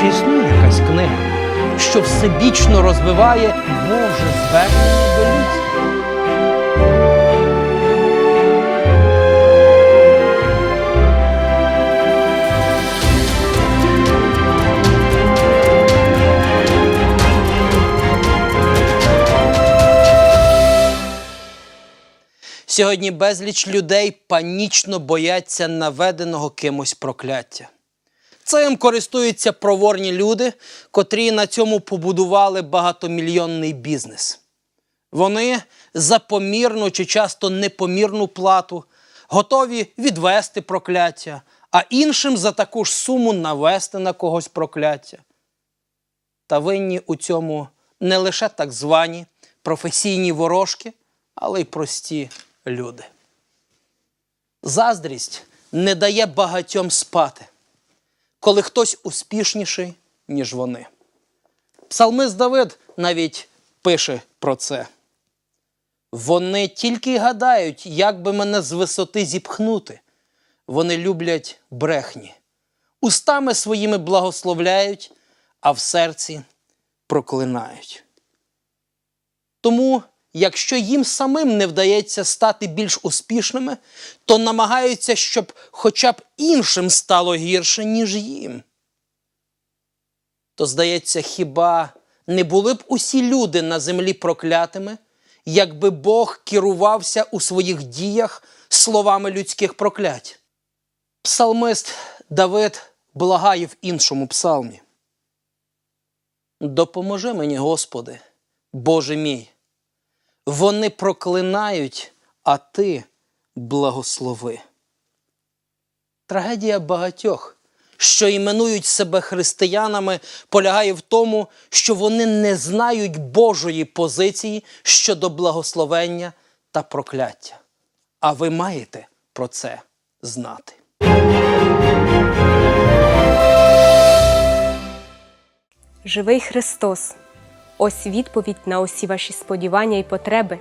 Чи існує якась книга, що всебічно розвиває Боже звернення до людства? Сьогодні безліч людей панічно бояться наведеного кимось прокляття. Цим користуються проворні люди, котрі на цьому побудували багатомільйонний бізнес. Вони за помірну чи часто непомірну плату готові відвести прокляття, а іншим за таку ж суму навести на когось прокляття. Та винні у цьому не лише так звані професійні ворожки, але й прості люди. Заздрість не дає багатьом спати, коли хтось успішніший, ніж вони. Псалмист Давид навіть пише про це. Вони тільки гадають, як би мене з висоти зіпхнути. Вони люблять брехні, устами своїми благословляють, а в серці проклинають. Тому, якщо їм самим не вдається стати більш успішними, то намагаються, щоб хоча б іншим стало гірше, ніж їм. То, здається, хіба не були б усі люди на землі проклятими, якби Бог керувався у своїх діях словами людських проклять? Псалмист Давид благає в іншому псалмі. Допоможи мені, Господи, Боже мій. Вони проклинають, а Ти благослови. Трагедія багатьох, що іменують себе християнами, полягає в тому, що вони не знають Божої позиції щодо благословення та прокляття. А ви маєте про це знати. Живий Христос. Ось відповідь на усі ваші сподівання і потреби.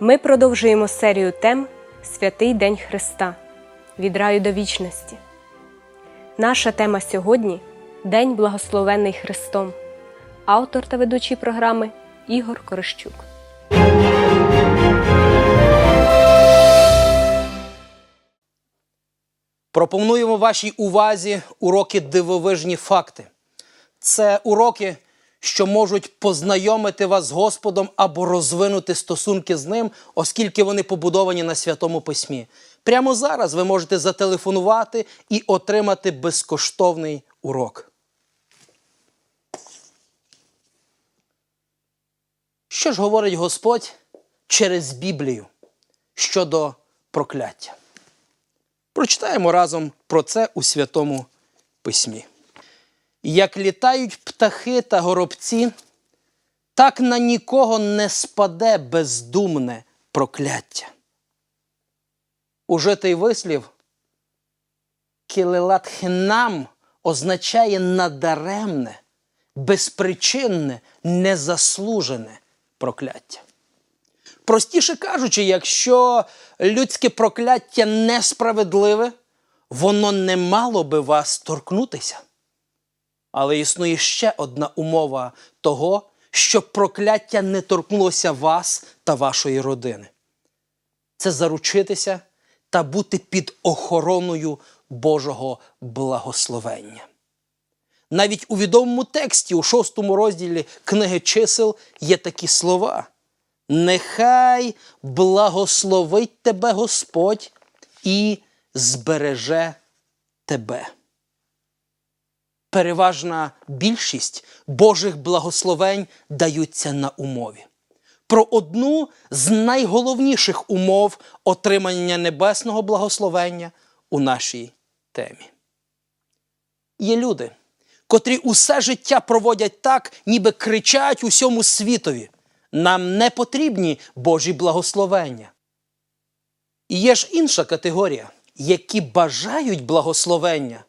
Ми продовжуємо серію тем Святий День Христа від раю до вічності. Наша тема сьогодні День благословений Христом. Автор та ведучий програми Ігор Корощук. Пропонуємо вашій увазі уроки дивовижні факти. Це уроки, що можуть познайомити вас з Господом або розвинути стосунки з ним, оскільки вони побудовані на святому письмі. Прямо зараз ви можете зателефонувати і отримати безкоштовний урок. Що ж говорить Господь через Біблію щодо прокляття? Прочитаємо разом про це у Святому Письмі. Як літають птахи та горобці, так на нікого не спаде бездумне прокляття. Ужитий вислів кілелатхинам означає надаремне, безпричинне, незаслужене прокляття. Простіше кажучи, якщо людське прокляття несправедливе, воно не мало би вас торкнутися. Але існує ще одна умова того, щоб прокляття не торкнулося вас та вашої родини. Це заручитися та бути під охороною Божого благословення. Навіть у відомому тексті у шостому розділі книги чисел є такі слова. Нехай благословить тебе Господь і збереже тебе. Переважна більшість Божих благословень даються на умові. Про одну з найголовніших умов отримання небесного благословення у нашій темі. Є люди, котрі усе життя проводять так, ніби кричать усьому світові. Нам не потрібні Божі благословення. І є ж інша категорія, які бажають благословення,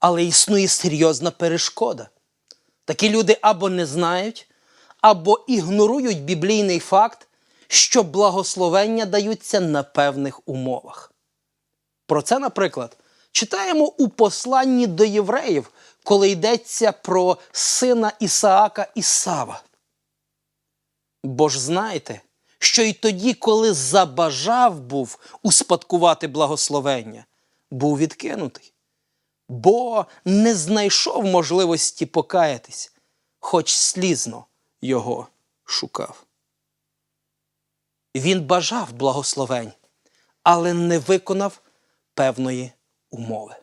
але існує серйозна перешкода. Такі люди або не знають, або ігнорують біблійний факт, що благословення даються на певних умовах. Про це, наприклад, читаємо у посланні до євреїв, коли йдеться про сина Ісаака Ісава. Бо ж знаєте, що й тоді, коли забажав був успадкувати благословення, був відкинутий, бо не знайшов можливості покаятись, хоч слізно його шукав. Він бажав благословень, але не виконав певної умови.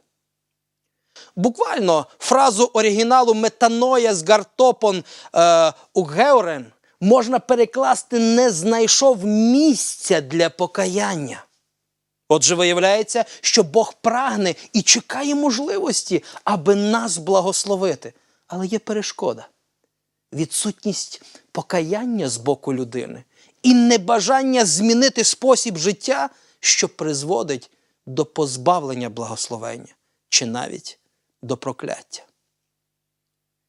Буквально фразу оригіналу метаноя з гартопон е, угеурен можна перекласти не знайшов місця для покаяння. Отже, виявляється, що Бог прагне і чекає можливості, аби нас благословити. Але є перешкода відсутність покаяння з боку людини і небажання змінити спосіб життя, що призводить до позбавлення благословення чи навіть до прокляття.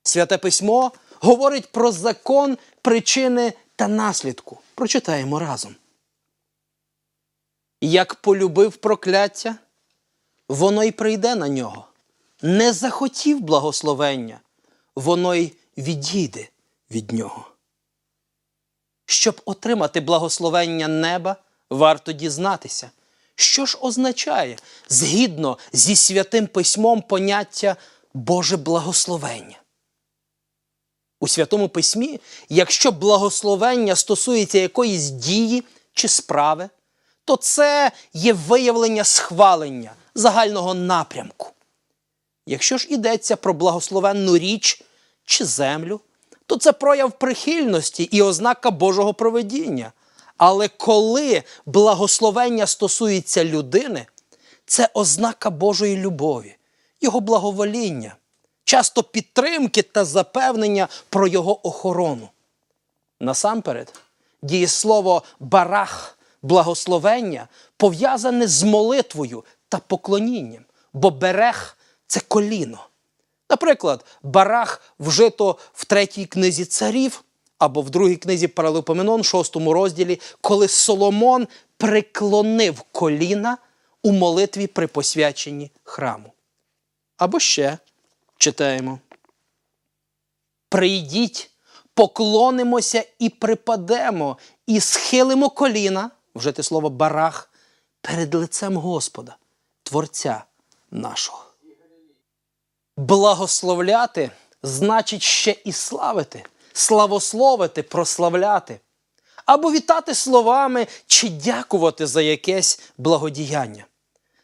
Святе письмо говорить про закон причини та наслідку. Прочитаємо разом. Як полюбив прокляття, воно й прийде на нього. Не захотів благословення, воно й відійде від нього. Щоб отримати благословення неба, варто дізнатися, що ж означає згідно зі святим письмом поняття Боже благословення. У Святому Письмі, якщо благословення стосується якоїсь дії чи справи, то це є виявлення схвалення загального напрямку. Якщо ж йдеться про благословенну річ чи землю, то це прояв прихильності і ознака Божого проведіння. Але коли благословення стосується людини, це ознака Божої любові, Його благовоління, часто підтримки та запевнення про Його охорону. Насамперед, дієслово барах, благословення пов'язане з молитвою та поклонінням, бо берех це коліно. Наприклад, барах вжито в третій книзі царів або в другій книзі Паралипоменон, шостому розділі, коли Соломон преклонив коліна у молитві при посвяченні храму. Або ще читаємо. Прийдіть, поклонимося і припадемо, і схилимо коліна, вжити слово барах, перед лицем Господа, Творця нашого. Благословляти значить ще і славити, славословити, прославляти, або вітати словами чи дякувати за якесь благодіяння.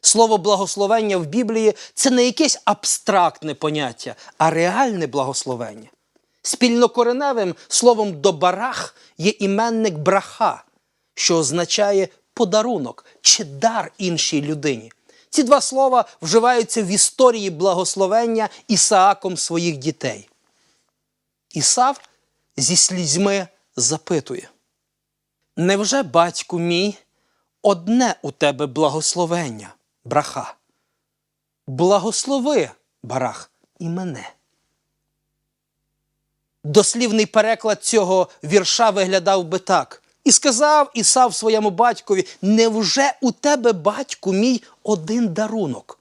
Слово благословення в Біблії це не якесь абстрактне поняття, а реальне благословення. Спільнокореневим словом до барах є іменник браха, що означає подарунок чи дар іншій людині. Ці два слова вживаються в історії благословення Ісааком своїх дітей. Ісав зі слізьми запитує: Невже, батьку мій, одне у тебе благословення, браха? Благослови, барах, і мене. Дослівний переклад цього вірша виглядав би так. І сказав Ісав своєму батькові: Невже у тебе, батьку мій, один дарунок?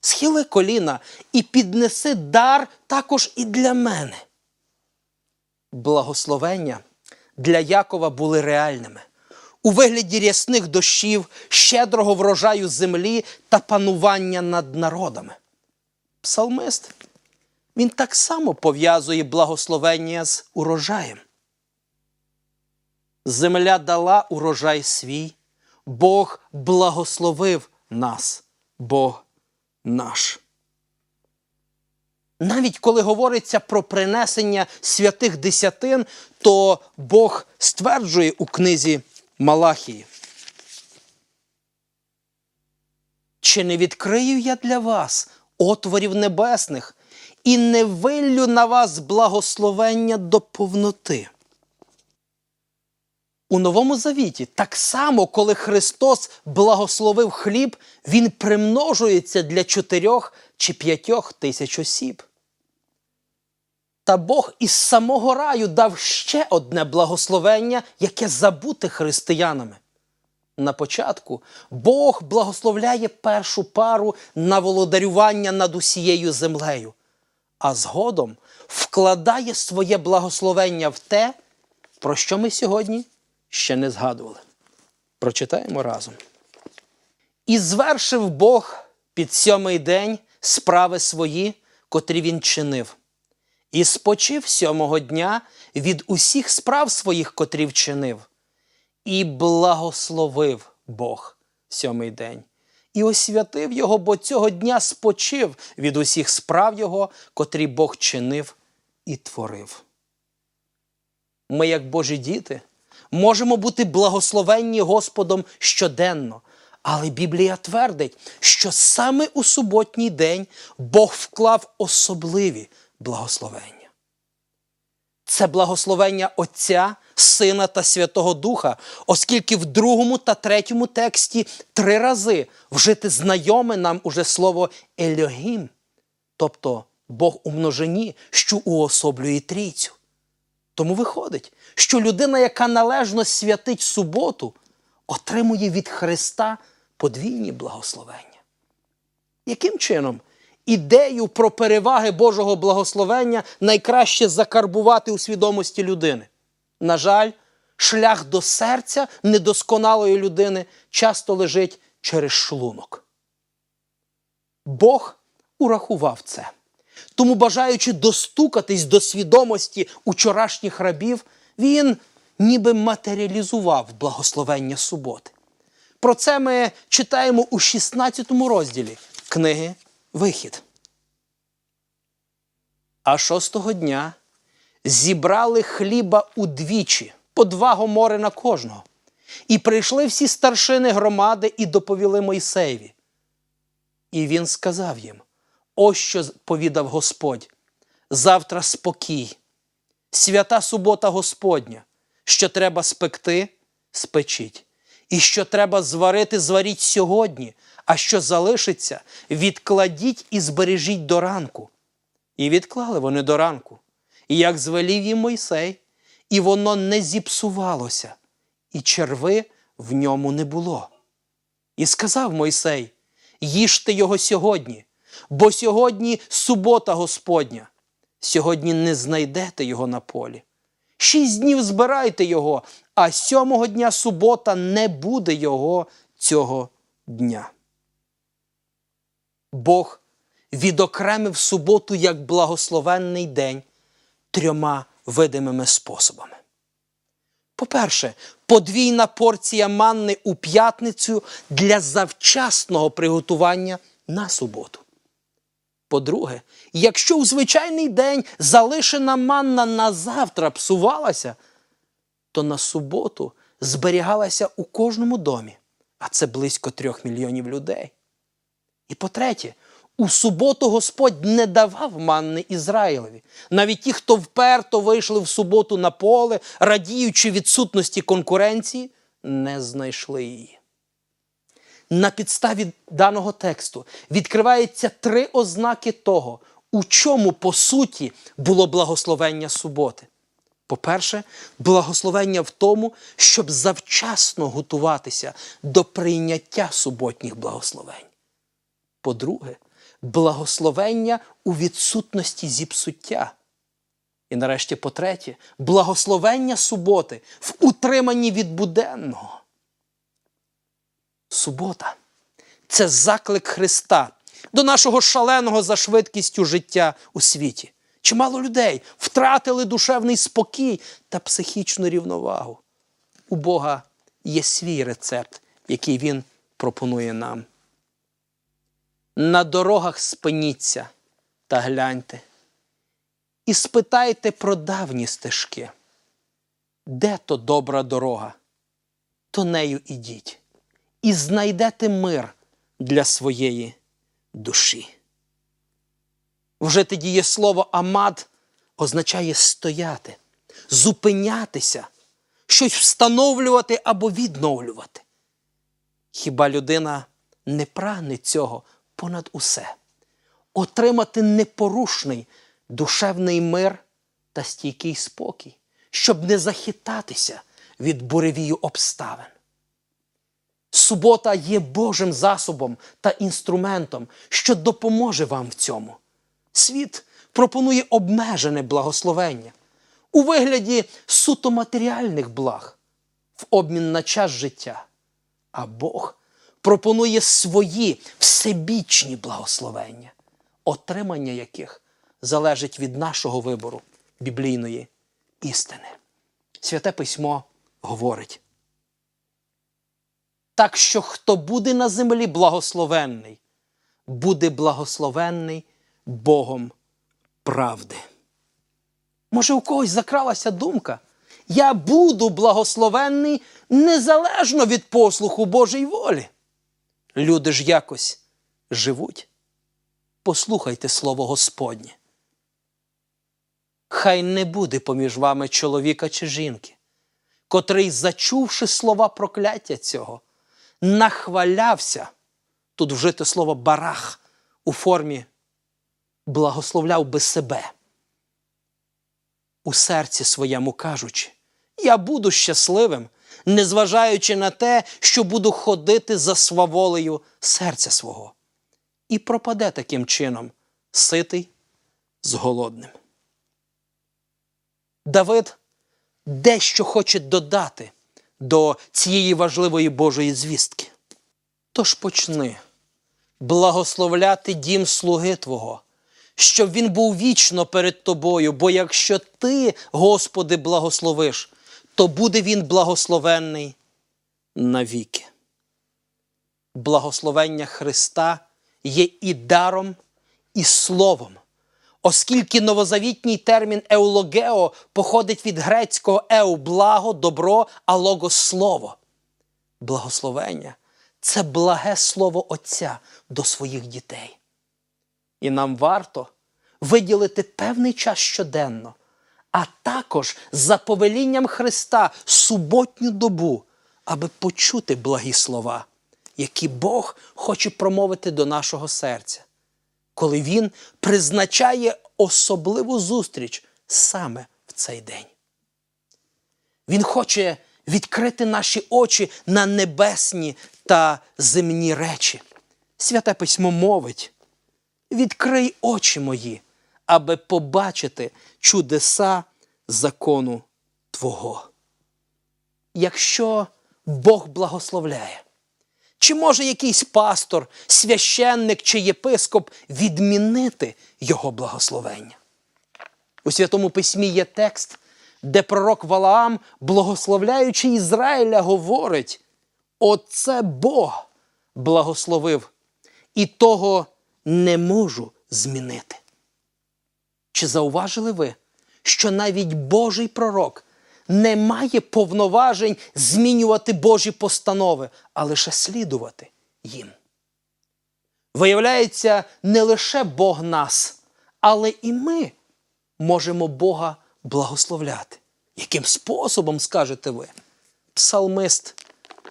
Схили коліна і піднеси дар також і для мене. Благословення для Якова були реальними. У вигляді рясних дощів, щедрого врожаю землі та панування над народами. Псалмист він так само пов'язує благословення з урожаєм. Земля дала урожай свій, Бог благословив нас, Бог наш. Навіть коли говориться про принесення святих десятин, то Бог стверджує у книзі Малахії. Чи не відкрию я для вас отворів небесних і не виллю на вас благословення до повноти? У Новому Завіті так само, коли Христос благословив хліб, Він примножується для чотирьох чи п'ятьох тисяч осіб. Та Бог із самого раю дав ще одне благословення, яке забуте християнами. на початку, Бог благословляє першу пару на володарювання над усією землею, а згодом вкладає своє благословення в те, про що ми сьогодні ще не згадували. Прочитаємо разом. І звершив Бог під сьомий день справи свої, котрі він чинив, і спочив сьомого дня від усіх справ своїх, котрі вчинив, і благословив Бог сьомий день, і освятив його, бо цього дня спочив від усіх справ його, котрі Бог чинив і творив. Ми, як Божі діти, можемо бути благословенні Господом щоденно. Але Біблія твердить, що саме у суботній день Бог вклав особливі благословення. Це благословення Отця, Сина та Святого Духа, оскільки в другому та третьому тексті три рази вжити знайоме нам уже слово Ельогім, тобто Бог у множині, що уособлює трійцю. Тому виходить, що людина, яка належно святить суботу, отримує від Христа подвійні благословення. Яким чином ідею про переваги Божого благословення найкраще закарбувати у свідомості людини? На жаль, шлях до серця недосконалої людини часто лежить через шлунок. Бог урахував це. Тому, бажаючи достукатись до свідомості учорашніх рабів, він ніби матеріалізував благословення суботи. Про це ми читаємо у 16 розділі книги Вихід. А шостого дня зібрали хліба удвічі, по два гомори на кожного. І прийшли всі старшини громади і доповіли Мойсеєві. І він сказав їм: ось що повідав Господь: завтра спокій, свята субота Господня, що треба спекти, спечіть, і що треба зварити, зваріть сьогодні, а що залишиться, відкладіть і збережіть до ранку. І відклали вони до ранку, і як звелів їм Мойсей, і воно не зіпсувалося, і черви в ньому не було. І сказав Мойсей: їжте його сьогодні, бо сьогодні субота Господня, сьогодні не знайдете його на полі. Шість днів збирайте його, а сьомого дня субота не буде його цього дня. Бог відокремив суботу як благословенний день трьома видимими способами. По-перше, подвійна порція манни у п'ятницю для завчасного приготування на суботу. По-друге, якщо у звичайний день залишена манна на завтра псувалася, то на суботу зберігалася у кожному домі, а це близько трьох мільйонів людей. І по-третє, у суботу Господь не давав манни Ізраїлеві. Навіть ті, хто вперто вийшли в суботу на поле, радіючи відсутності конкуренції, не знайшли її. На підставі даного тексту відкривається три ознаки того, у чому по суті було благословення суботи. По-перше, благословення в тому, щоб завчасно готуватися до прийняття суботніх благословень. По-друге, благословення у відсутності зіпсуття. І нарешті, по-третє, благословення суботи в утриманні від буденного. Субота це заклик Христа до нашого шаленого за швидкістю життя у світі. Чимало людей втратили душевний спокій та психічну рівновагу. У Бога є свій рецепт, який Він пропонує нам. На дорогах спиніться та гляньте. І спитайте про давні стежки. Де то добра дорога, то нею ідіть, і знайдете мир для своєї душі. Вжити дієслово амад означає стояти, зупинятися, щось встановлювати або відновлювати. Хіба людина не прагне цього понад усе, отримати непорушний душевний мир та стійкий спокій, щоб не захитатися від буревію обставин. Субота є Божим засобом та інструментом, що допоможе вам в цьому. Світ пропонує обмежене благословення у вигляді суто матеріальних благ в обмін на час життя. А Бог пропонує свої всебічні благословення, отримання яких залежить від нашого вибору біблійної істини. Святе письмо говорить. Так що хто буде на землі благословенний, буде благословенний Богом правди. Може, у когось закралася думка, я буду благословенний незалежно від послуху Божої волі. Люди ж якось живуть. Послухайте слово Господнє. Хай не буде поміж вами чоловіка чи жінки, котрий, зачувши слова прокляття цього, нахвалявся, тут вжите слово барах у формі благословляв би себе. У серці своєму кажучи, я буду щасливим, незважаючи на те, що буду ходити за сваволею серця свого, і пропаде таким чином ситий з голодним. Давид дещо хоче додати до цієї важливої Божої звістки. Тож почни благословляти дім слуги Твого, щоб він був вічно перед тобою, бо якщо ти, Господи, благословиш, то буде він благословенний навіки. Благословення Христа є і даром, і словом, оскільки новозавітній термін еулогео походить від грецького еу благо, добро, а логос слово. Благословення це благе слово Отця до своїх дітей. І нам варто виділити певний час щоденно, а також за повелінням Христа суботню добу, аби почути благі слова, які Бог хоче промовити до нашого серця, коли Він призначає особливу зустріч саме в цей день. Він хоче відкрити наші очі на небесні та земні речі. Святе письмо мовить: відкрий очі мої, аби побачити чудеса закону Твого. Якщо Бог благословляє, чи може якийсь пастор, священник чи єпископ відмінити його благословення? У Святому Письмі є текст, де пророк Валаам, благословляючи Ізраїля, говорить: Оце Бог благословив, і того не можу змінити. Чи зауважили ви, що навіть Божий пророк не має повноважень змінювати Божі постанови, а лише слідувати їм? Виявляється, не лише Бог нас, але і ми можемо Бога благословляти. Яким способом, скажете ви? Псалмист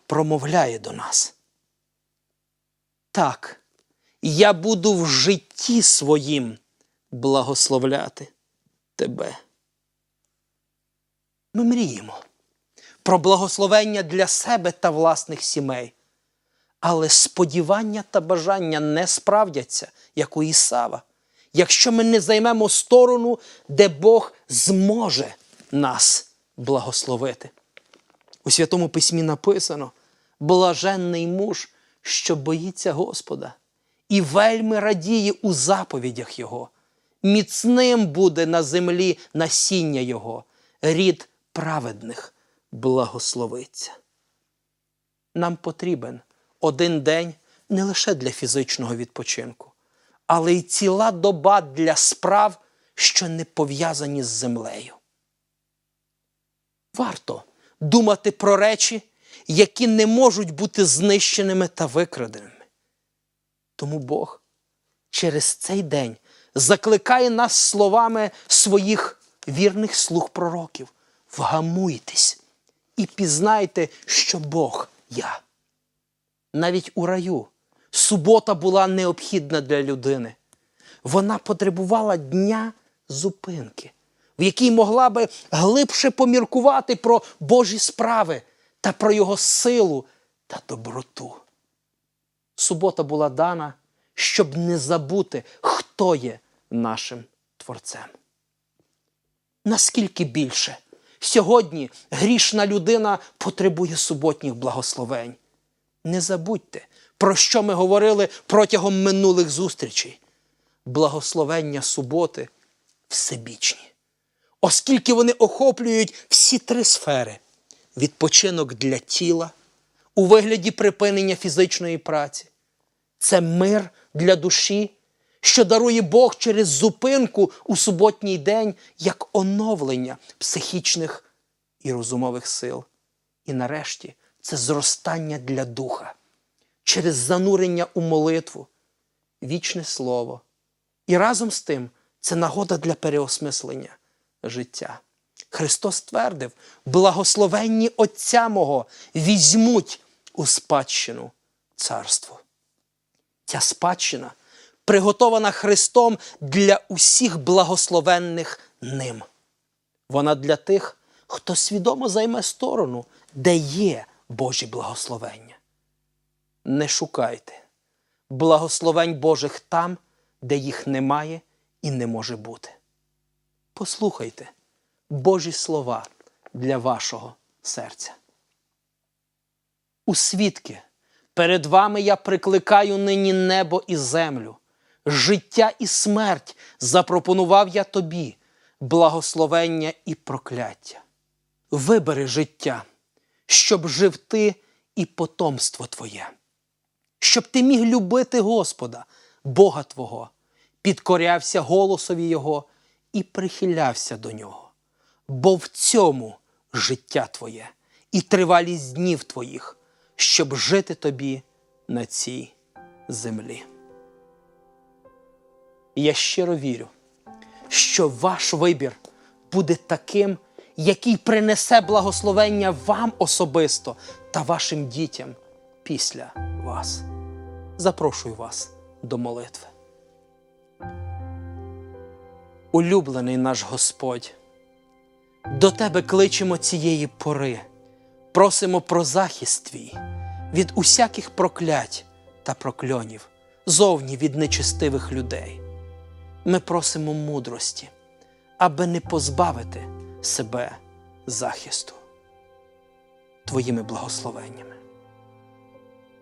промовляє до нас. Так, я буду в житті своїм благословляти тебе. Ми мріємо про благословення для себе та власних сімей. Але сподівання та бажання не справдяться, як у Ісава, якщо ми не займемо сторону, де Бог зможе нас благословити. У Святому Письмі написано: блаженний муж, що боїться Господа, і вельми радіє у заповідях Його. Міцним буде на землі насіння Його, рід праведних благословиться. Нам потрібен один день не лише для фізичного відпочинку, але й ціла доба для справ, що не пов'язані з землею. Варто думати про речі, які не можуть бути знищеними та викраденими. Тому Бог через цей день закликає нас словами своїх вірних слуг пророків. Вгамуйтесь і пізнайте, що Бог я. Навіть у раю субота була необхідна для людини. Вона потребувала дня зупинки, в якій могла би глибше поміркувати про Божі справи та про Його силу та доброту. Субота була дана, щоб не забути, хто є нашим Творцем. Наскільки більше сьогодні грішна людина потребує суботніх благословень. Не забудьте, про що ми говорили протягом минулих зустрічей. Благословення суботи всебічні, оскільки вони охоплюють всі три сфери: відпочинок для тіла у вигляді припинення фізичної праці, це мир для душі, що дарує Бог через зупинку у суботній день як оновлення психічних і розумових сил. І нарешті це зростання для духа через занурення у молитву, вічне слово. І разом з тим це нагода для переосмислення життя. Христос твердив: благословенні Отця мого візьмуть у спадщину царство. Ця спадщина приготована Христом для усіх благословенних ним. Вона для тих, хто свідомо займе сторону, де є Божі благословення. Не шукайте благословень Божих там, де їх немає і не може бути. Послухайте Божі слова для вашого серця. У свідки перед вами я прикликаю нині небо і землю, життя і смерть запропонував я тобі, благословення і прокляття. Вибери життя, щоб жив ти і потомство твоє, щоб ти міг любити Господа, Бога Твого, підкорявся голосові Його і прихилявся до нього. Бо в цьому життя твоє і тривалість днів твоїх, щоб жити тобі на цій землі. І я щиро вірю, що ваш вибір буде таким, який принесе благословення вам особисто та вашим дітям після вас. Запрошую вас до молитви. Улюблений наш Господь, до Тебе кличемо цієї пори, просимо про захист Твій від усяких проклять та прокльонів, зовні від нечестивих людей. Ми просимо мудрості, аби не позбавити себе захисту Твоїми благословеннями.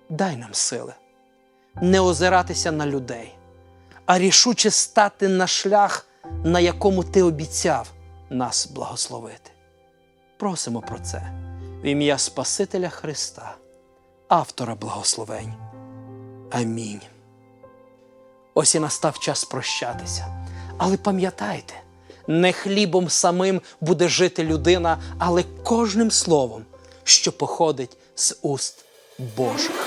Дай нам сили не озиратися на людей, а рішуче стати на шлях, на якому Ти обіцяв нас благословити. Просимо про це в ім'я Спасителя Христа, автора благословень. Амінь. Ось і настав час прощатися. Але пам'ятайте, не хлібом самим буде жити людина, але кожним словом, що походить з уст Божих.